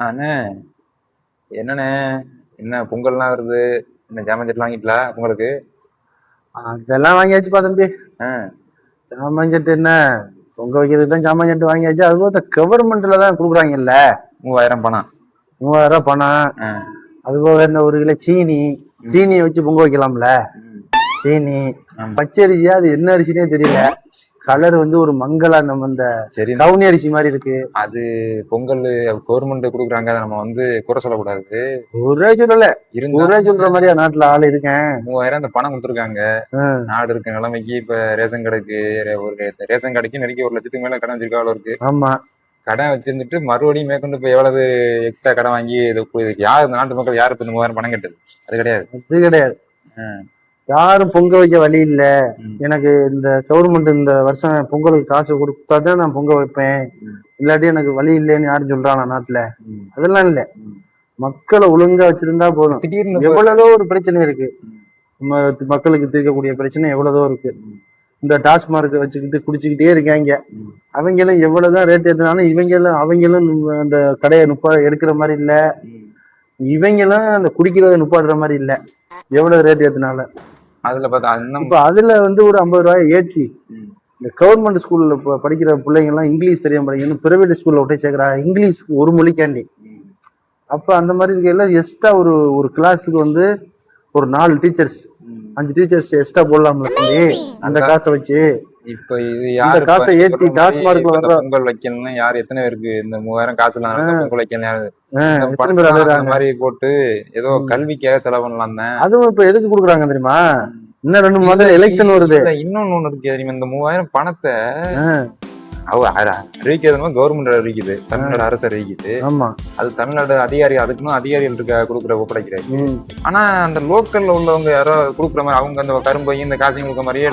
அண்ணே என்னண்ணே? என்ன பொங்கல்லாம் வருது? என்ன ஜாமான் செட்டு வாங்கிட்டல பொங்கலுக்கு? அதெல்லாம் வாங்கியாச்சுப்பா தம்பி. ஆ. ஜாமான் செட்டு என்ன? பொங்க வைக்கிறதுக்கு தான் ஜாமான் செட்டு வாங்கியாச்சு அது போல கவர்மெண்ட்ல தான் கொடுக்குறாங்கல்ல? மூவாயிரம் பணம். மூவாயிரம் ரூபாய் பணம். ஆ. அது போக இந்த ஒரு கிலோ சீனி. சீனியை வச்சு பொங்க வைக்கலாம்ல. சீனி. பச்சரிசியா அது என்ன அரிசினே தெரியல. கலர் வந்து ஒரு மங்களா நம்ம இந்த சரி. கவுனி அரிசி மாதிரி இருக்கு. அது பொங்கல் கவர்மெண்ட் கொடுக்குறாங்க. நம்ம வந்து குறை சொல்லக்கூடாது. ஒரே சொல்லல. ஒரே சொல்ற மாதிரியா நாட்டுல ஆள் இருக்கேன். மூவாயிரம் அந்த பணம் கொடுத்துருக்காங்க. நாடு இருக்க நிலைமைக்கு இப்ப ரேஷன் கடைக்கு ஒரு ரேஷன் கடைக்கு நெருக்கி ஒரு லட்சத்துக்கு மேல கடன் வச்சிருக்க அவ்வளவு இருக்கு. ஆமா. கடன் வச்சிருந்துட்டு மறுபடியும் மேற்கொண்டு இப்ப எவ்வளவு எக்ஸ்ட்ரா கடன் வாங்கி இது யார் இந்த நாட்டு மக்கள் யாரு இப்ப இந்த மூவாயிரம் பணம் கட்டுது? அது கிடையாது. அது கிடையாது. யாரும் பொங்க வைக்க வழி இல்ல. எனக்கு இந்த கவர்மெண்ட் இந்த வருஷம் பொங்கலுக்கு காசு கொடுத்தாதான் நான் பொங்க வைப்பேன். இல்லாட்டி எனக்கு வழி இல்லைன்னு யாரும் சொல்றானா நாட்டுல. அதெல்லாம் இல்ல. மக்களை ஒழுங்கா வச்சிருந்தா போதும் திடீர்னு எவ்வளவோ ஒரு பிரச்சனை இருக்கு மக்களுக்கு தீர்க்கக்கூடிய பிரச்சனை எவ்வளவோ இருக்கு. இந்த டாஸ்மார்க் வச்சுக்கிட்டு குடிச்சுக்கிட்டே இருக்காங்க. அவங்களும் எவ்வளவுதான் ரேட் ஏத்தினாலும் இவங்களும் அவங்களும் நு- அந்த கடையை நுப்பா எடுக்கிற மாதிரி இல்ல. இவங்களும் அந்த குடிக்கிறத நுப்பாடுற மாதிரி இல்ல எவ்வளவு ரேட் ஏத்தினாலும் அதுல பார்த்தா இப்ப அதுல வந்து ஒரு ஐம்பது ரூபாய் ஏத்தி ம். இந்த கவர்மெண்ட் ஸ்கூல்ல படிக்கிற பிள்ளைங்க எல்லாம் இங்கிலீஷ் தெரியாம படிக்கணும் பிரைவேட் ஸ்கூல்ல விட்டு சேர்க்கறாங்க இங்கிலீஷ் ஒரு மொழிக்காண்டி. அப்ப அந்த மாதிரி இருக்கையில எக்ஸ்ட்ரா ஒரு ஒரு கிளாஸுக்கு வந்து ஒரு நாலு டீச்சர்ஸ். அஞ்சு டீச்சர்ஸ் எக்ஸ்ட்ரா போடலாம்ல அந்த காசை வச்சு இப்ப இது யாரு காசை ஏத்தி டாஸ்மார்க்ல பொங்கல் வைக்கணும்னு யாரு எத்தனை பேருக்கு இந்த மூவாயிரம் காசு இல்லாம பொங்கல் வைக்கணும் மாதிரி போட்டு ஏதோ கல்விக்காக செலவு பண்ணலாம் தான். அதுவும் இப்ப எதுக்கு கொடுக்குறாங்க தெரியுமா? இன்னும் ரெண்டு மாதம் எலெக்ஷன் வருது. இன்னொன்னு ஒண்ணு இருக்கு தெரியுமா? இந்த மூவாயிரம் பணத்தை ஆ, அவ அ- அறிவிக்கிறது கவர்மெண்ட் அறிவிக்குது தமிழ்நாடு அரசு அறிவிக்குது ஆமா. அது தமிழ்நாடு அதிகாரி அதுக்குன்னு அதிகாரிகள் இருக்க கொடுக்குற ஒப்படைக்கிறாரு. ஆனா அந்த லோக்கல்ல உள்ளவங்க யாரோ கொடுக்குற மாதிரி அவங்க அந்த கரும்பையும் இந்த காசையும் கொடுக்க மாதிரியே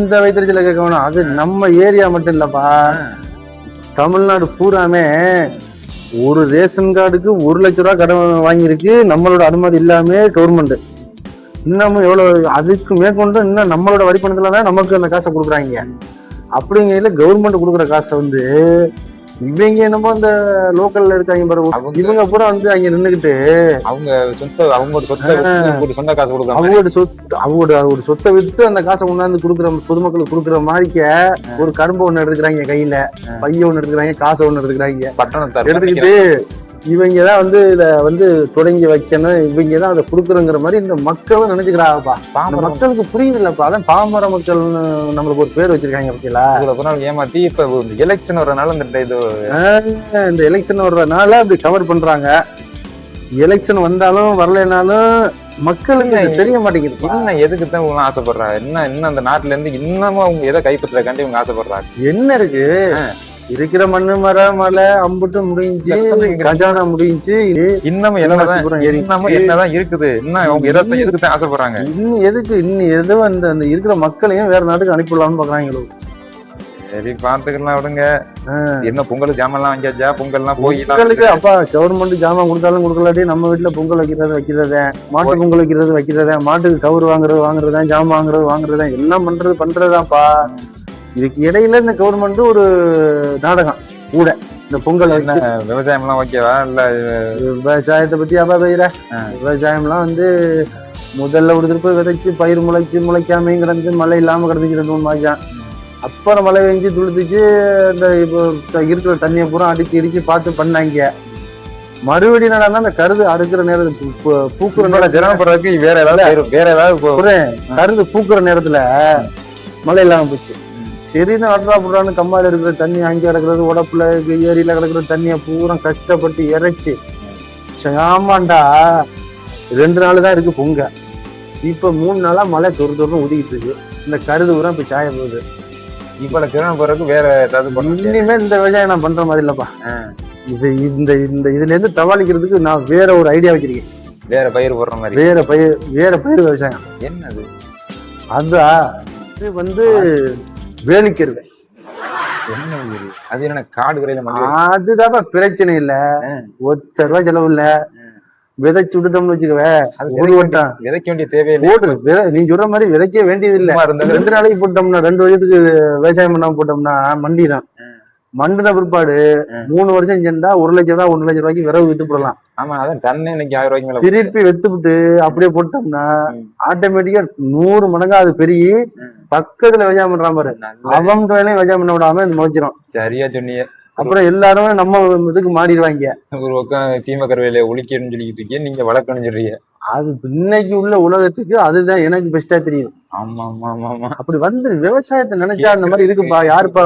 அந்த வைத்திருச்சல கேட்க வேணாம் அது நம்ம ஏரியா மட்டும் இல்லப்பா. தமிழ்நாடு பூராமே ஒரு ரேஷன் கார்டுக்கு ஒரு லட்ச ரூபா கடன் வாங்கியிருக்கு. நம்மளோட அனுமதி இல்லாம கவர்மெண்ட் இன்னமும் எவ்வளவு அதுக்கு மேற்கொண்டு இன்னும் நம்மளோட வரி பணத்துல தான் நமக்கு அந்த காசை கொடுக்குறாங்க. அப்படிங்கையில கவர்மெண்ட் கொடுக்குற காசை வந்து இவங்க என்னமோ அந்த லோக்கல்ல இருக்காங்க பாரு. அவங்க- இவங்க பூரா வந்து அங்க நின்னுக்கிட்டு அவங்க சொந்த அவங்களோட சொத்தை சொந்த காசு கொடுக்குறாங்க அவங்களோட சொத்து அவங்களோட ஒரு சொத்தை வித்து அந்த காசை கொண்டாந்து கொடுக்குற பொதுமக்களுக்கு கொடுக்குற மாதிரிக்க ஒரு கரும்பு ஒண்ணு எடுத்துக்கிறாங்க கையில பைய ஒண்ணு எடுத்துக்கிறாங்க காசை ஒண்ணு எடுத்துக்கிறாங்க. பட்டணத்தார் எடுத்துக்கிட்டு இவங்க தான் வந்து இத வந்து தொடங்கி வைக்கணும். இவங்க தான் அதை கொடுக்குறங்கிற மாதிரி இந்த மக்களும் நினைச்சுக்கிறாங்கப்பா. மக்களுக்கு புரியுது இல்லப்பா அதான் பாமர மக்கள்னு நம்மளுக்கு ஒரு பேர் வச்சிருக்காங்க பத்தியலா இவ்வளவு நாள் ஏமாத்தி இப்ப எலெக்ஷன் வரனால இந்த இது இந்த எலெக்ஷன் வர்றதுனால அப்படி கவர் பண்றாங்க. எலெக்ஷன் வந்தாலும் வரலைனாலும் மக்களுக்கு தெரிய மாட்டேங்குது இன்னும் எதுக்கு தான் இவங்க ஆசைப்படுறாங்க? என்ன இன்னும் அந்த நாட்டுல இருந்து இன்னமும் அவங்க எதை கைப்பற்றுறதுக்காண்டி இவங்க ஆசைப்படுறாங்க. என்ன இருக்கு? இருக்கிற மண்ணு மர மலை அம்புட்டு முடிஞ்சு கஜானா முடிஞ்சு இன்னமும். இன்னமும் என்னதான் இருக்குது? இன்னும் அவங்க எதை எதுக்கு தான் ஆசைப்படுறாங்க? இன்னும் எதுக்கு? இன்னும் எதோ அந்த அந்த இருக்கிற மக்களையும் வேற நாட்டுக்கு அனுப்பிடலாம்னு பாக்குறாங்களோ சரி பாத்துக்கலாம் விடுங்க. என்ன பொங்கல் ஜாமெல்லாம் வாங்கியாச்சா? பொங்கல்லாம் போய் மக்களுக்கு அப்பா கவர்மெண்ட் ஜாமான் கொடுத்தாலும் கொடுக்கலாட்டி நம்ம வீட்டுல பொங்கல் வைக்கிறது வைக்கிறதே. மாட்டு பொங்கல் வைக்கிறது வைக்கிறதே. மாட்டுக்கு கவுர் வாங்குறது வாங்குறதா ஜாமான் வாங்குறது வாங்குறதா எல்லாம் பண்றது பண்றதுதான்ப்பா. இதுக்கு இடையில இந்த கவர்மெண்ட் ஒரு நாடகம் கூட. இந்த பொங்கல் என்ன விவசாயம் எல்லாம் ஓகேவா? இல்ல விவசாயத்தை பத்தி அப்பா ஆ. விவசாயம்லாம் வந்து முதல்ல ஒரு திருப்பி விதைச்சு பயிர் முளைச்சு முளைக்காமையும் கிடந்துச்சு மழை இல்லாம கிடந்துச்சு ரெண்டு மூணு அப்புறம் மழை பெஞ்சு துளுத்துச்சு இந்த இப்போ இருக்கிற தண்ணியை பூரா அடிச்சு இடிச்சு பார்த்து பண்ணாங்க. மறுபடியும் என்னடான்னா அந்த கருது அறுக்கிற பூ- பூக்குற ஜனப்படுறதுக்கு வேற ஏதாவது வேற- வேற ஏதாவது கருது பூக்குற நேரத்துல மழை இல்லாம போச்சு. சரின்னு அட்ரா புட்றான்னு கம்மாயில இருக்கிற தண்ணி அங்கே கிடக்குறது உடப்புல ஏரியில கிடக்குற தண்ணியை பூரா கஷ்டப்பட்டு இறைச்சி. ஆமாண்டா ரெண்டு நாள் தான் இருக்கு பொங்க. இப்ப மூணு நாளா மழை தொறு தொறு ஊதிக்கிட்டு இருக்கு. இந்த கருது பூரா இப்ப சாய போகுது. இப்ப சிரமம் போறதுக்கு வேற ஏதாவது பண்ண இனிமே இந்த விவசாயம் நான் பண்ற மாதிரி இல்லப்பா. இது இந்த இந்த இதுல இருந்து தவாளிக்கிறதுக்கு நான் வேற ஒரு ஐடியா வச்சிருக்கேன். வேற பயிர் போடுற மாதிரி. வேற பயிர் வேற பயிர் விவசாயம். என்னது? அதா இது வந்து உயிர் அது என்ன காடு கரையில அதுதான் பிரச்சனை இல்ல. ஒத்த ரூபாய் செலவு இல்ல. விதைச்சு விட்டுட்டோம்னு வச்சுக்கவே விதைக்க வேண்டிய தேவையில்லை விதை- நீ சொல்ற மாதிரி விதைக்க வேண்டியது இல்ல ரெண்டு நாளைக்கு போட்டோம்னா ரெண்டு வருஷத்துக்கு விவசாயம் பண்ணாம போட்டோம்னா மண்டி தான் மண்டுன பிற்பாடு மூணு வருஷம் செஞ்சா ஒரு லட்சம் ரூபாய் ஒன்று லட்சம் ரூபாய்க்கு விறகு வித்து போடலாம். ஆமா அதான் டன்னு இன்னைக்கு ஆயிரம் ரூபாய்க்கு மேல திருப்பி வித்துப்புட்டு அப்படியே போட்டோம்னா. ஆட்டோமேட்டிக்கா நூறு மடங்கா அது பெருகி பக்கத்துல விஜயம் பண்றான் பாரு. அவன் வேலையும் விஜயம் பண்ண விடாம இது முளைச்சிரும். சரியா சொன்னீங்க. அப்புறம் எல்லாருமே நம்ம இதுக்கு மாறிடுவாங்க. ஒரு பக்கம் சீம கருவேலையை ஒழிக்கணும்னு சொல்லிக்கிட்டு இருக்கீங்க. நீங்க வளர்க்கணும்னு சொல்றீங்க. அது இன்னைக்கு உள்ள உலகத்துக்கு அதுதான் எனக்கு பெஸ்டா தெரியுது. ஆமா ஆமா ஆமா ஆமா அப்படி வந்து விவசாயத்தை நினைச்சா அந்த மாதிரி இருக்குப்பா யாருப்பா?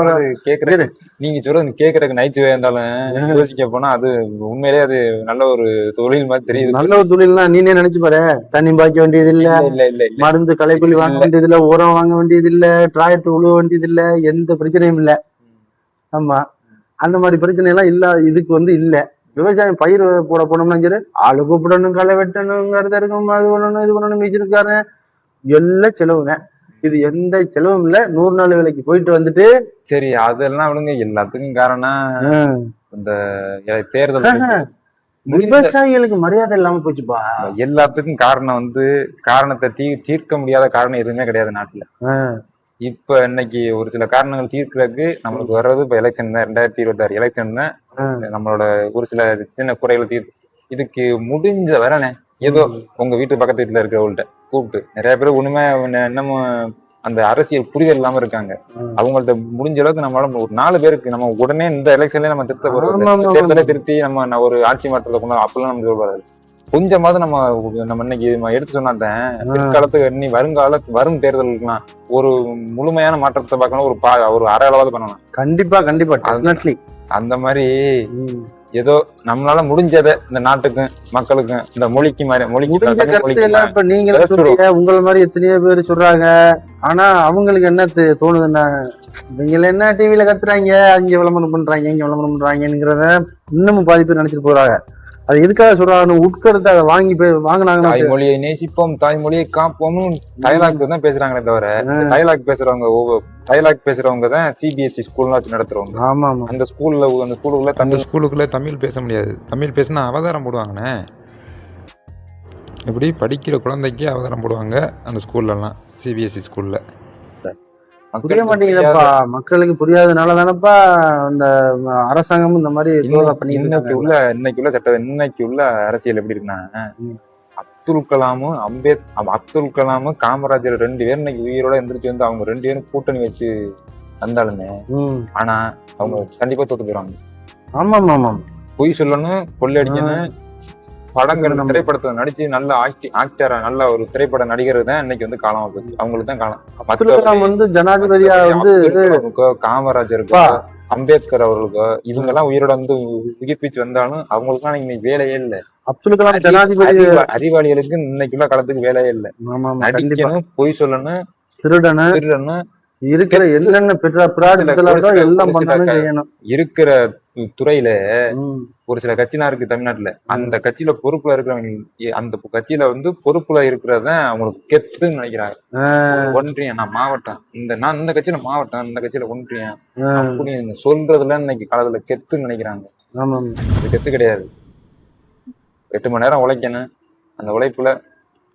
கேக்குறது நீங்க சொல்றது கேக்குறதுக்கு நைச்சுவையா இருந்தாலும் யோசிக்க போனா அது உண்மையிலேயே அது நல்ல ஒரு தொழில் மாதிரி தெரியுது. நல்ல ஒரு தொழில்னா நீனே நினைச்சு பாரு. தண்ணி பாய்க்க வேண்டியது இல்ல இல்ல இல்ல மருந்து களைக்கொல்லி வாங்க வேண்டியது இல்ல உரம் வாங்க வேண்டியது இல்ல டிராக்டர் உழுவ வேண்டியது இல்ல எந்த பிரச்சனையும் இல்ல. ஆமா. அந்த மாதிரி பிரச்சனை எல்லாம் இல்ல இதுக்கு வந்து இல்ல. விவசாயம் பயிர் போட போனோம்னா சரி ஆளு கூப்பிடணும் களை வெட்டணும் கருத இருக்கும். அது பண்ணணும் இது பண்ணணும் மிச்சிருக்காரு எல்லாம் செலவுங்க. இது எந்த செலவும் இல்ல. நூறு நாள் வேலைக்கு போயிட்டு வந்துட்டு சரி அதெல்லாம் விடுங்க. எல்லாத்துக்கும் காரணம் இந்த தேர்தல் விவசாயிகளுக்கு மரியாதை இல்லாம போச்சுப்பா. எல்லாத்துக்கும் காரணம் வந்து காரணத்தை தீ தீர்க்க முடியாத காரணம் எதுவுமே கிடையாது நாட்டுல. இப்ப இன்னைக்கு ஒரு சில காரணங்கள் தீர்க்கறதுக்கு நம்மளுக்கு வர்றது இப்ப எலெக்ஷன் தான். ரெண்டாயிரத்தி இருபத்தி ஆறு எலெக்ஷன் தான். நம்மளோட ஒரு சில சின்ன குறைகளை தீர் இதுக்கு முடிஞ்ச வரனே. ஏதோ உங்க வீட்டு பக்கத்து வீட்டுல இருக்கிறவங்கள்ட்ட கூப்பிட்டு. நிறைய பேர் உண்மை நம்ம அந்த அரசியல் புரிதல் இல்லாம இருக்காங்க. அவங்கள்ட்ட முடிஞ்ச அளவுக்கு நம்மளால ஒரு நாலு பேருக்கு நம்ம உடனே இந்த எலெக்ஷன்ல நம்ம திருத்த போறோம் தேர்தலை திருத்தி நம்ம ஒரு ஆட்சி மாற்றத்தை கொண்டு வரோம். அப்பெல்லாம் நம்ம சொல்றாரு கொஞ்சமாவது நம்ம நம்ம இன்னைக்கு எடுத்து சொன்னாதான் பிற்காலத்துக்கு இனி வருங்கால வரும் தேர்தலுக்குலாம் ஒரு முழுமையான மாற்றத்தை பார்க்கணும் ஒரு பா ஒரு அரை அளவாவது பண்ணலாம் கண்டிப்பா கண்டிப்பா அந்த மாதிரி ஏதோ நம்மளால முடிஞ்சதை இந்த நாட்டுக்கும் மக்களுக்கும் இந்த மொழிக்கு மாதிரி மொழிக்கு இப்ப. சொல்றீங்க உங்களை மாதிரி எத்தனையோ பேர் சொல்றாங்க. ஆனா அவங்களுக்கு என்ன தோணுதுன்னா இவங்க என்ன டிவில கத்துறாங்க அங்க விளம்பரம் பண்றாங்க இங்க விளம்பரம் பண்றாங்கிறத இன்னமும் பாதி பேர் நினைச்சிட்டு போறாங்க. அது எதுக்காக சொல்றாங்க உட்கருத்தை அதை வாங்கி போய் வாங்கினாங்கன்னா தாய்மொழியை நேசிப்போம் தாய்மொழியை காப்போம்னு டைலாக் தான் பேசுறாங்களே தவிர டைலாக் பேசுறவங்க டைலாக் பேசுறவங்க தான் சிபிஎஸ்சி ஸ்கூல்லாம் வச்சு நடத்துறவங்க. ஆமா ஆமா. அந்த ஸ்கூல்ல அந்த ஸ்கூலுக்குள்ள அந்த தமிழ் ஸ்கூலுக்குள்ளே தமிழ் பேச முடியாது. தமிழ் பேசினா அவதாரம் போடுவாங்கண்ணே. இப்படி படிக்கிற குழந்தைக்கு அவதாரம் போடுவாங்க அந்த ஸ்கூல்லலாம் சிபிஎஸ்சி ஸ்கூலில் புரிய மாட்டேங்குதப்பா. மக்களுக்கு புரியாதனால தானப்பா இந்த அரசாங்கமும் இந்த மாதிரி இன்னைக்கு உள்ள இன்னைக்கு உள்ள சட்ட இன்னைக்கு உள்ள அரசியல் எப்படி இருக்குன்னா. அப்துல் கலாமும் அம்பேத் அப்~ அப்துல் கலாமும் காமராஜர் ரெண்டு பேரும் இன்னைக்கு உயிரோட எந்திரிச்சு வந்து அவங்க ரெண்டு பேரும் கூட்டணி வச்சு வந்தாலுமே. ஆனா அவங்க கண்டிப்பா தோத்து போயிடுவாங்க. ஆமா ஆமா ஆமா பொய் சொல்லணும் கொள்ளையடிக்கணும் படங்கள் திரைப்படத்துல நடிச்சு நல்ல ஆக்டி ஆக்டரா நல்ல ஒரு திரைப்பட நடிகர் தான் இன்னைக்கு வந்து காலமா போச்சு அவங்களுக்கு தான் காலம் அப்துல் வந்து ஜனாதிபதியா வந்து காமராஜருக்கோ அம்பேத்கர் அவர்களுக்கோ இவங்க எல்லாம் உயிரோட வந்து உயிர்ப்பிச்சு வந்தாலும் அவங்களுக்கான இன்னைக்கு வேலையே இல்ல. அப்துல் கலாம் ஜனாதிபதி அறிவா- அறிவாளிகளுக்கு இன்னைக்கு உள்ள காலத்துக்கு வேலையே இல்ல. நடிக்கணும் பொய் சொல்லணும் திருடனு திருடணும் இருக்கிற என்னென்ன எல்லாம் செய்யணும். இருக்கிற துறையில. ஒரு சில கட்சினா இருக்கு தமிழ்நாட்டுல. அந்த கட்சியில பொறுப்புல இருக்கிறவங்க அந்த கட்சியில வந்து பொறுப்புல இருக்கிறதான் அவங்களுக்கு கெத்துன்னு நினைக்கிறாங்க. ஒன்றியம் நான் மாவட்டம். இந்த நான் இந்த கட்சியில மாவட்டம் இந்த கட்சியில ஒன்றியம் அப்படின்னு சொல்றதுல இன்னைக்கு காலத்துல கெத்துன்னு நினைக்கிறாங்க. கெத்து கிடையாது. எட்டு மணி நேரம் உழைக்கணும். அந்த உழைப்புல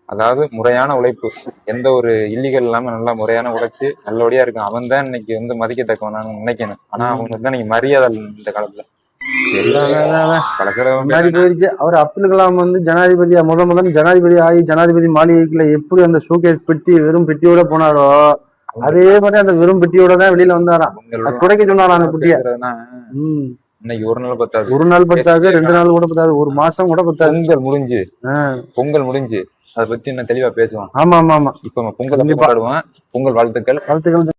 அதாவது முறையான உழைப்பு. எந்த ஒரு இல்லீகல் இல்லாம நல்லா முறையான உழைச்சு நல்லபடியா இருக்கும் அவன் தான் இன்னைக்கு வந்து மதிக்கத்தக்கவனான்னு நினைக்கணும் ஆனா அவங்களுக்கு தான் இன்னைக்கு மரியாதை இல்லை இந்த காலத்துல. போயிருச்சு. அவர் அப்துல் கலாம் வந்து ஜனாதிபதியா முத முதல்ல ஜனாதிபதி ஆகி ஜனாதிபதி மாளிகைக்குள்ள எப்படி அந்த ஷோகேஸ் பெட்டி வெறும் பெட்டியோட போனாரோ அதே மாதிரி அந்த வெறும் பெட்டியோட தான் வெளியில வந்தாராம். துடைக்க சொன்னாராம் அந்த பெட்டிய. இன்னைக்கு ஒரு நாள் பத்தாது. ஒரு நாள் பத்தாது ரெண்டு நாள் கூட பத்தாது ஒரு மாசம் கூட பத்தாது. பொங்கல் முடிஞ்சு. பொங்கல் முடிஞ்சு. அதை பத்தி இன்னும் தெளிவா பேசுவோம். ஆமா ஆமா ஆமா. இப்ப பொங்கல். கொண்டாடுவோம். பொங்கல் வாழ்த்துக்கள். வாழ்த்துக்கள்.